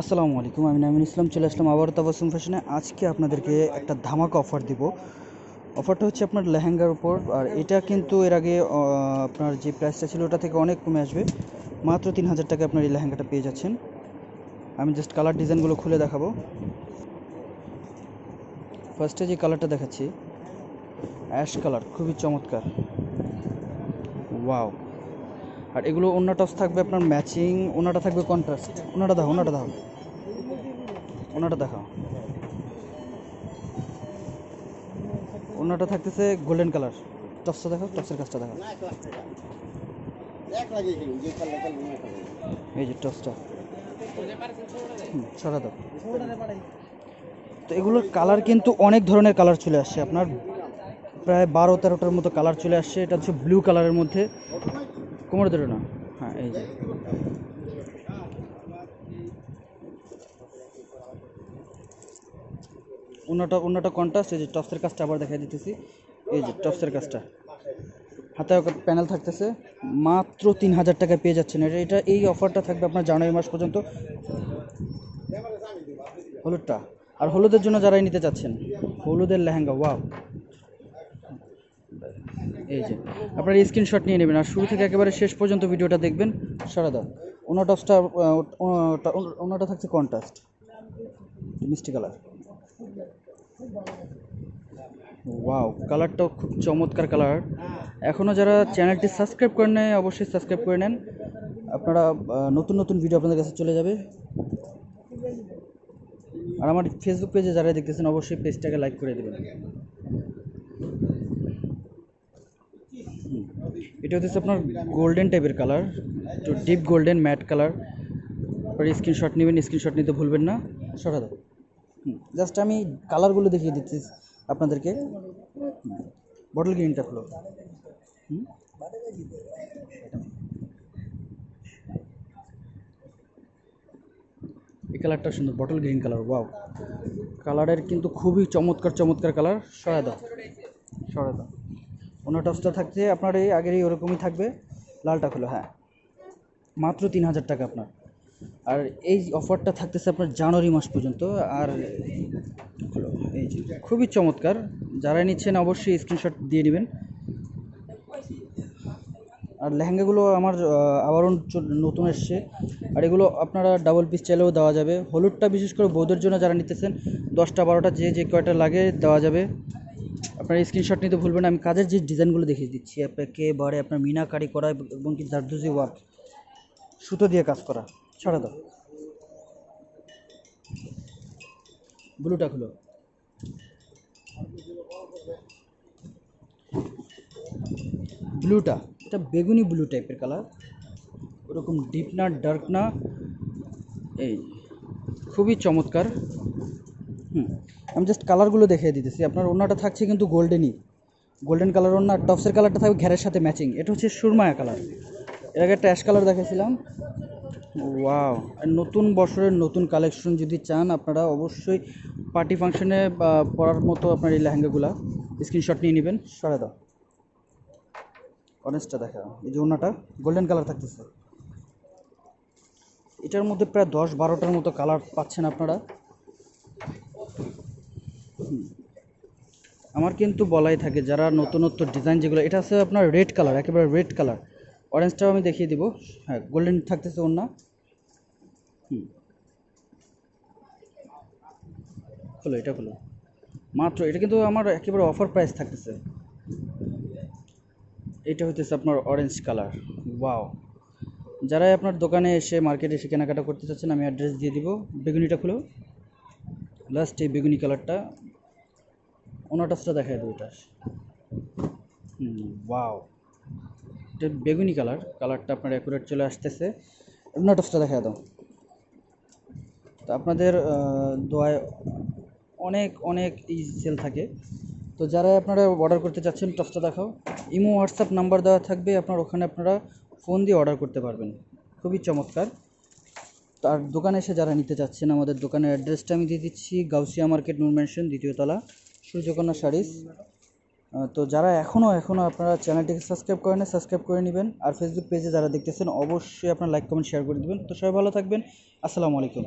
আসসালামু আলাইকুম, আমি নামিন ইসলাম, চলে আসলাম আবার তাবাসুম ফ্যাশনে। আজকে আপনাদেরকে একটা ধামাকা অফার দিব। অফারটা হচ্ছে আপনার লেহেঙ্গার উপর, আর এটা কিন্তু এর আগে আপনার যে প্রাইসটা ছিল ওটা থেকে অনেক কমে আসবে। মাত্র তিন হাজার টাকা আপনার এই লেহেঙ্গাটা পেয়ে যাচ্ছেন। আমি জাস্ট কালার ডিজাইনগুলো খুলে দেখাবো। ফার্স্টে যে কালারটা দেখাচ্ছি অ্যাশ কালার খুবই চমৎকার। ওয়াও আর এগুলো অন্য টস থাকবে আপনার ম্যাচিং ওনাটা থাকবে কন্ট্রাস্ট ওনাটা দাও ওনাটা দাও। ওনাটা দেখাও। ওনাটা থাকতেছে গোল্ডেন কালার টপসটা দেখো টপসের কাজটা দেখো এই যে হুম, সরা দাও। তো এগুলোর কালার কিন্তু অনেক ধরনের কালার চলে আসছে। আপনার প্রায় বারো তেরোটার মতো কালার চলে আসছে। এটা হচ্ছে ব্লু কালারের মধ্যে। কোমর ধরে না হ্যাঁ এই যে। অন্যটা অন্যটা কন্ট্রাস্ট এই যে টপসের কাজটা আবার দেখা দিতেছি। এই যে টপসের কাজটা। হাতে প্যানেল থাকতেছে, মাত্র তিন হাজার টাকায় পেয়ে যাচ্ছেন। এটা এটা, এই অফারটা থাকবে আপনার জানুয়ারি মাস পর্যন্ত। হলুদটা। আর হলুদের জন্য যারাই নিতে চাচ্ছেন হলুদের লেহেঙ্গা ওয়াও এই যে, আপনার স্ক্রিনশট নিয়ে নেবেন। আর শুরু থেকে একেবারে শেষ পর্যন্ত ভিডিওটা দেখবেন। সারা দাও ওনার টপসটা ওনাটা থাকছে কন্ট্রাস্ট মিষ্টি কালার ওয়াও কালারটাও খুব চমৎকার কালার এখনও যারা চ্যানেলটি সাবস্ক্রাইব করে নেয় অবশ্যই সাবস্ক্রাইব করে নেন। আপনারা নতুন নতুন ভিডিও আপনাদের কাছে চলে যাবে। আর আমার ফেসবুক পেজে যারা দেখতেছেন, অবশ্যই পেজটাকে লাইক করে দেবেন। এটা হচ্ছে আপনার গোল্ডেন টাইপের কালার একটু ডিপ গোল্ডেন ম্যাট কালার পরে স্ক্রিনশট নেবেন স্ক্রিনশট নিতে ভুলবেন না। সরা দাও জাস্ট আমি কালারগুলো দেখিয়ে দিচ্ছি আপনাদেরকে। বটল গ্রিনটা হলো এই কালারটা সুন্দর বটল গ্রিন কালার ওয়াও কালারের কিন্তু খুবই চমৎকার চমৎকার কালার সরা দাও সরা দাও অন্য টপসটা থাকছে, আপনার এই আগেরই ওরকমই থাকবে, লালটা খুলো হ্যাঁ। মাত্র তিন হাজার টাকা আপনার। আর এই অফারটা থাকতেছে আপনার জানুয়ারি মাস পর্যন্ত, আর হলো এই যে, খুবই চমৎকার। যারা নিচ্ছেন অবশ্যই স্ক্রিনশট দিয়ে নেবেন। আর লেহেঙ্গাগুলো আমার আবারও নতুন এসছে। আর এগুলো আপনারা ডাবল পিস চাইলেও দেওয়া যাবে। হলুদটা বিশেষ করে বৌদের জন্য যারা নিতেছেন, দশটা, বারোটা, যে যে কয়টা লাগে দেওয়া যাবে। আপনার স্ক্রিনশট নিতে ভুলবেন। আমি কাজের যে ডিজাইনগুলো দেখিয়ে দিচ্ছি, আপনাকে, বারে আপনার মিনাকারি করা এবং কি জারদুজি ওয়ার্ক, সুতো দিয়ে কাজ করা, ছড়া দাও ব্লুটা খুলো ব্লুটা, এটা বেগুনি ব্লু টাইপের কালার ওরকম ডিপ না ডার্ক না, এই, খুবই চমৎকার হুম। আমি জাস্ট কালারগুলো দেখিয়ে দিতেছি। আপনার ওনাটা থাকছে কিন্তু গোল্ডেনই গোল্ডেন কালার ওনার টপসের কালারটা থাকবে ঘেরের সাথে ম্যাচিং এটা হচ্ছে সুরমায়া কালারের আগে একটা অ্যাশ কালার দেখেছিলাম ওয়াও আর নতুন বছরের নতুন কালেকশন যদি চান, আপনারা অবশ্যই পার্টি ফাংশনে পরার মতো আপনার এই লেহেঙ্গাগুলা স্ক্রিনশট নিয়ে নেবেন। সরে দাও। অরেঞ্জটা দেখা এই যে ওনাটা গোল্ডেন কালার থাকতেছে। এটার মধ্যে প্রায় দশ বারোটার মতো কালার পাচ্ছেন আপনারা। আমার কিন্তু বলাই থাকে যারা নতুনত্ব ডিজাইন যেগুলো, এটা আছে আপনার রেড কালার একেবারে রেড কালার অরেঞ্জটাও আমি দেখিয়ে দিব। হ্যাঁ গোল্ডেন থাকতেছে ওর না হুম। খোলো, এটা খোলো। মাত্র, এটা কিন্তু আমার একেবারে অফার প্রাইস থাকতেছে। এটা হইতেছে আপনার অরেঞ্জ কালার ওয়াও যারাই আপনার দোকানে এসে মার্কেটে এসে কেনাকাটা করতে চাচ্ছেন, আমি অ্যাড্রেস দিয়ে দিব। বেগুনিটা খুলো। লাস্ট এই বেগুনি কালারটা ওনাটাসটা দেখাই দেবো এটা। হুম ওয়াও এটা বেগুনি কালার কালারটা আপনার অ্যাকুরেট চলে আসতেছে। ওনাটাসটা দেখা দাও। তো আপনাদের দোয়ায় অনেক অনেক এই সেল থাকে। তো যারা আপনারা অর্ডার করতে চাচ্ছেন টপসটা দেখাও। ইমো হোয়াটসঅ্যাপ নাম্বার দেওয়া থাকবে আপনার ওখানে আপনারা ফোন দিয়ে অর্ডার করতে পারবেন। খুবই চমৎকার। তার দোকানে এসে যারা নিতে চাচ্ছেন আমাদের দোকানের অ্যাড্রেসটা আমি দিয়ে দিচ্ছি গাউসিয়া মার্কেট নুন মেনশন দ্বিতীয় তলা। সূর্যকন্যা শাড়িস তো যারা এখনও এখনও আপনারা চ্যানেলটিকে সাবস্ক্রাইব করেন সাবস্ক্রাইব করে নেবেন। আর ফেসবুক পেজে যারা দেখতেছেন, অবশ্যই আপনার লাইক কমেন্ট শেয়ার করে দেবেন। তো সবাই ভালো থাকবেন। আসসালামু আলাইকুম।